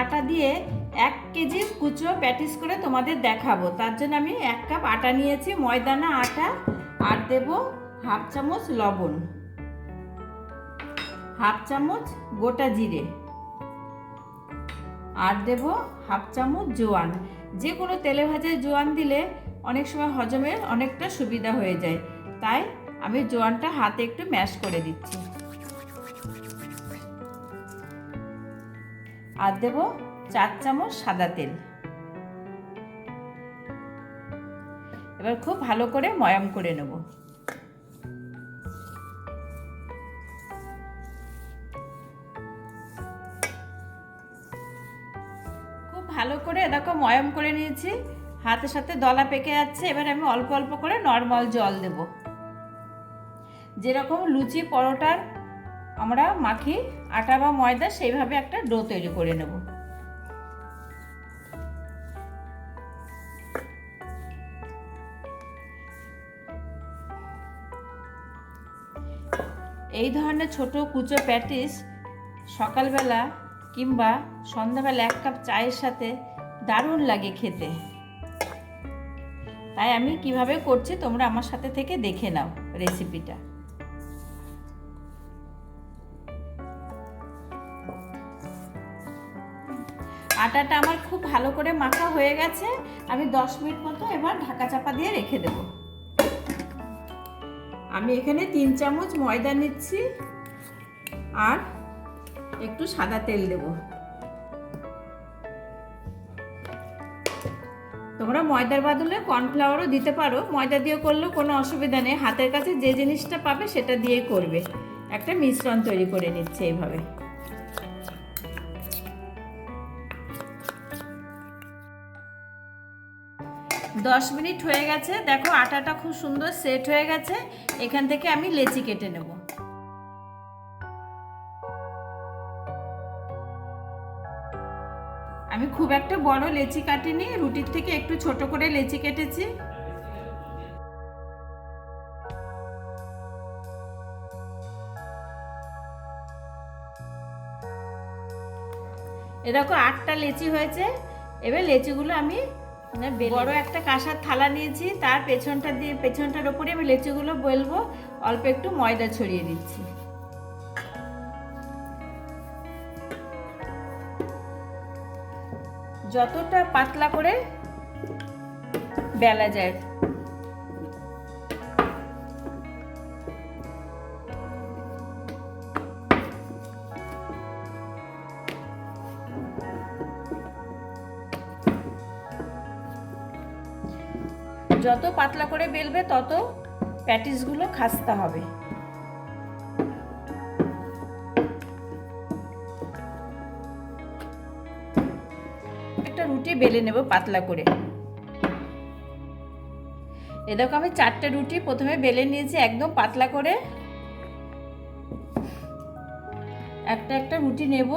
আটা দিয়ে এক কেজি কুচো প্যাটিস করে তোমাদের দেখাবো। তার জন্য আমি এক কাপ আটা নিয়েছি, ময়দানা আটা, আর দেব হাফ চামচ লবণ। হাফ চামচ গোটা জিরে। আর দেব হাফ চামচ জোয়ান। যে কোনো তেলে ভাজে জোয়ান দিলে অনেক সময় হজমের অনেকটা সুবিধা হয়ে যায়। তাই আমি জোয়ানটা হাতে একটু ম্যাশ করে দিচ্ছি। আর দেব চার চামচ সাদা তেল। এবার খুব ভালো করে ময়াম করে নেব। খুব ভালো করে দেখো ময়াম করে নিয়েছি। হাতের সাথে দলা পেকে যাচ্ছে। এবার আমি অল্প অল্প করে নর্মাল জল দেব। যেরকম লুচি পরোটার আমরা মাখি, আটা বা ময়দা সেইভাবে একটা ডো তৈরি করে নেব। এই ধরনের ছোট কুচো প্যাটিস সকালবেলা কিংবা সন্ধ্যাবেলা এক কাপ চায়ের সাথে দারুণ লাগে খেতে। তাই আমি কীভাবে করছি তোমরা আমার সাথে থেকে দেখে নাও রেসিপিটা। আটাটা আমার খুব ভালো করে মাখা হয়ে গেছে। আমি দশ মিনিট মতো এবার ঢাকা চাপা দিয়ে রেখে দেব। আমি এখানে তিন চামচ ময়দা নিচ্ছি আর একটু সাদা তেল দেব। তোমরা ময়দার বদলে কর্নফ্লাওয়ারও দিতে পারো। ময়দা দিয়ে করলেও কোনো অসুবিধা নেই। হাতের কাছে যে জিনিসটা পাবে সেটা দিয়ে করবে। একটা মিশ্রণ তৈরি করে নিচ্ছে এইভাবে। দশ মিনিট হয়ে গেছে। দেখো আটাটা খুব সুন্দর সেট হয়ে গেছে। এখান থেকে আমি লেচি কেটে নেব। আমি খুব একটা বড় লেচি কাটিনি, রুটির থেকে একটু ছোট করে লেচি কেটেছি। এরকম আটটা লেচি হয়েছে। এবার লেচিগুলো আমি বড় একটা কাঁসার থালা নিয়েছি, তার পেছনটা দিয়ে, পেছনটার ওপরে আমি লেচুগুলো বলব, অল্প একটু ময়দা ছড়িয়ে দিচ্ছি। যতটা পাতলা করে বেলা যায় যত পাতলা করে বেলবে, তত প্যাটিসগুলো খাস্তা হবে। একটা রুটি বেলে নেব পাতলা করে। এ দেখো, আমি চারটে রুটি প্রথমে বেলে নিয়েছি একদম পাতলা করে। একটা একটা রুটি নেব।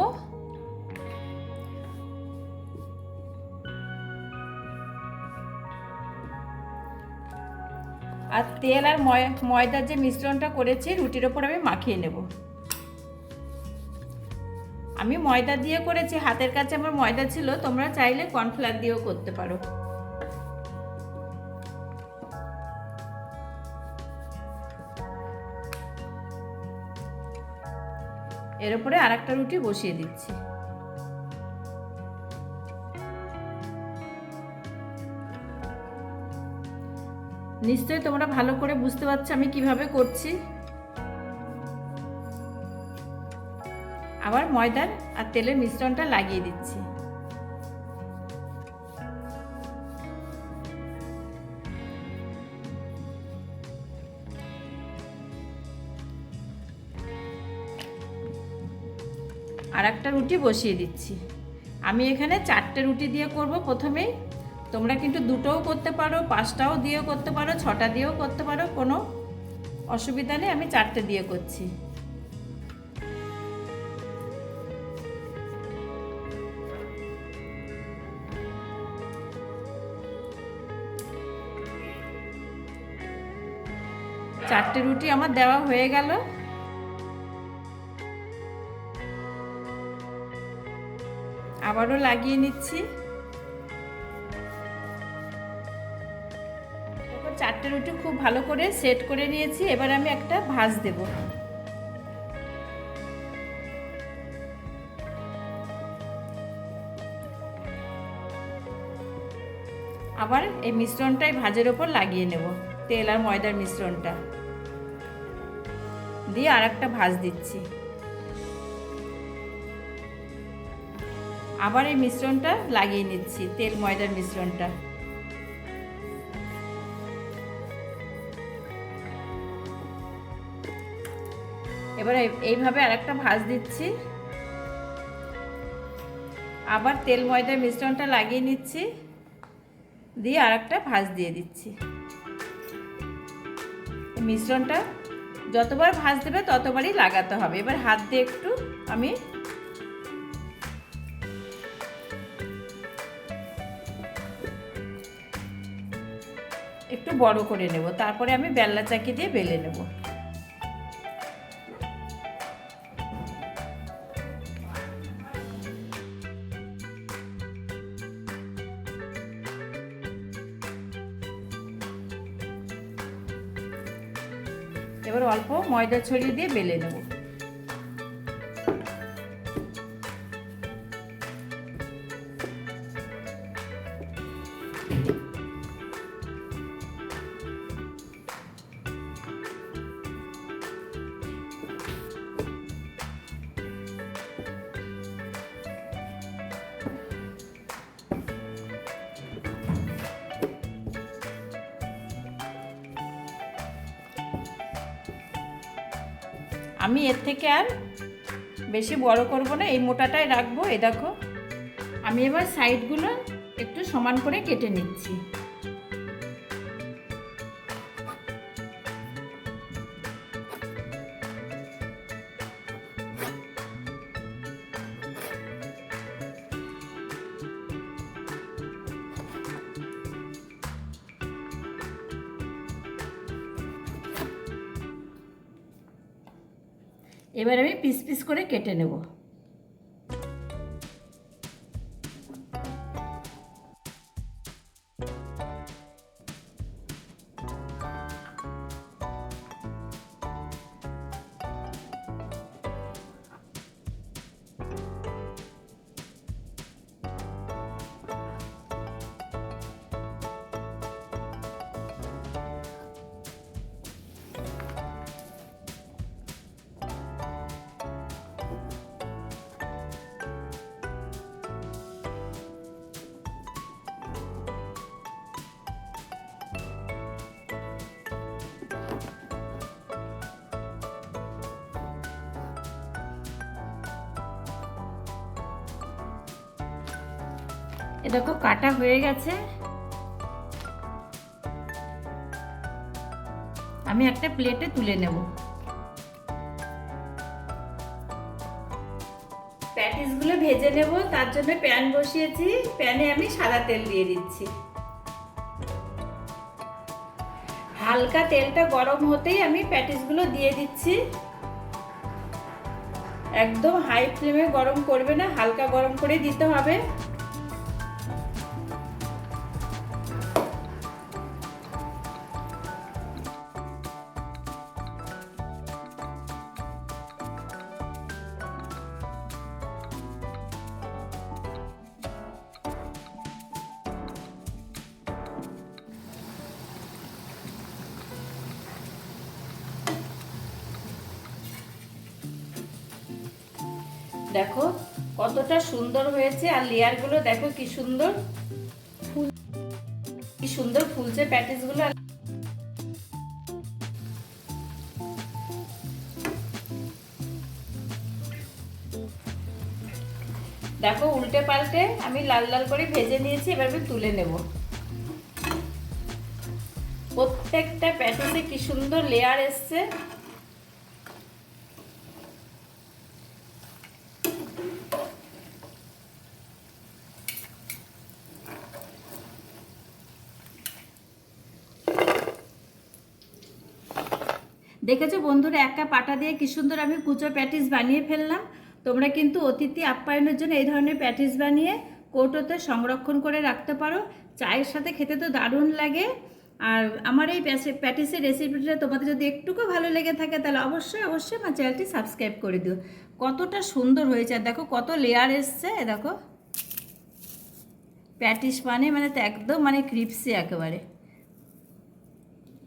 আর তেল আর ময়দার যে মিশ্রণটা করেছি, রুটির ওপর আমি মাখিয়ে নেব। আমি ময়দা দিয়ে করেছি, হাতের কাছে আমার ময়দা ছিল, তোমরা চাইলে কর্নফ্লাওয়ার দিয়েও করতে পারো। এর উপরে আর একটা রুটি বসিয়ে দিচ্ছি। নিশ্চয়ই তোমরা ভালো করে বুঝতে পারছ আমি কীভাবে করছি। আবার ময়দার আর তেলের মিশ্রণটা লাগিয়ে দিচ্ছি। আর একটা রুটি বসিয়ে দিচ্ছি। আমি এখানে চারটে রুটি দিয়ে করব প্রথমেই। তোমরা কিন্তু দুটোও করতে পারো, পাঁচটাও দিয়েও করতে পারো, ছটা দিয়েও করতে পারো, কোনো অসুবিধা নেই, আমি চারটে দিয়ে করছি। চারটে রুটি আমার দেওয়া হয়ে গেল। আবারও লাগিয়ে নিচ্ছি। চারটে রুটি খুব ভালো করে সেট করে নিয়েছি, এবার আমি একটা ভাজ দেব। আবার এই মিশ্রণটাই ভাজের ওপর লাগিয়ে নেব, তেল আর ময়দার মিশ্রণটা। দিয়ে আর একটা ভাজ দিচ্ছি। আবার এই মিশ্রণটা লাগিয়ে নিচ্ছি, তেল ময়দার মিশ্রণটা। এবার এইভাবে আরেকটা ভাজ দিচ্ছি। আবার তেল ময়দার মিশ্রণটা লাগিয়ে নিচ্ছি। দিয়ে আর একটা ভাজ দিয়ে দিচ্ছি। মিশ্রণটা যতবার ভাজ দেবে ততবারই লাগাতে হবে। এবার হাত দিয়ে একটু আমি একটু বড় করে নেব। তারপরে আমি বেল্লা চাকি দিয়ে বেলে নেব। এবার অল্প ময়দা ছড়িয়ে দিয়ে বেলে নেব। আমি এর থেকে আর বেশি বড় করব না, এই মোটাটাই রাখব এ দেখো। আমি এবার সাইডগুলো একটু সমান করে কেটে নিচ্ছি। এবার আমি পিস পিস করে কেটে নেব। দেখো, কাটা হয়ে গেছে। আমি একটা প্লেটে তুলে নেব। প্যাটিসগুলো ভেজে নেব, তার জন্য প্যান বসিয়েছি। প্যানে আমি সাদা তেল দিয়ে দিচ্ছি। হালকা তেলটা গরম হতেই আমি প্যাটিসগুলো দিয়ে দিচ্ছি। একদম হাই ফ্লেমে গরম করবে না, হালকা গরম করে দিতে হবে। দেখো, কতটা সুন্দর হয়েছে। আর লেয়ারগুলো দেখো কি সুন্দর। ফুল, কি সুন্দর ফুলছে প্যাটিসগুলো দেখো, উল্টে পাল্টে আমি লাল লাল করে ভেজে নিয়েছি, এবার আমি তুলে নেব। প্রত্যেকটা প্যাটিসে কি সুন্দর লেয়ার এসছে। দেখেছ বন্ধুরা, একটা পাটা দিয়ে কি সুন্দর আমি কুচো প্যাটিস বানিয়ে ফেললাম। তোমরা কিন্তু অতিথি আপ্যায়নের জন্য এই ধরনের প্যাটিস বানিয়ে কৌটোতে সংরক্ষণ করে রাখতে পারো। চায়ের সাথে খেতে তো দারুণ লাগে। আর আমার এই প্যাটিসের রেসিপিটা তোমাদের যদি একটুকু ভালো লেগে থাকে, তাহলে অবশ্যই অবশ্যই আমার চ্যানেলটি সাবস্ক্রাইব করে দিও। কতটা সুন্দর হয়েছে, আর দেখো কত লেয়ার এসছে দেখো। প্যাটিস মানে মানে একদম মানে ক্রিপসি একেবারে।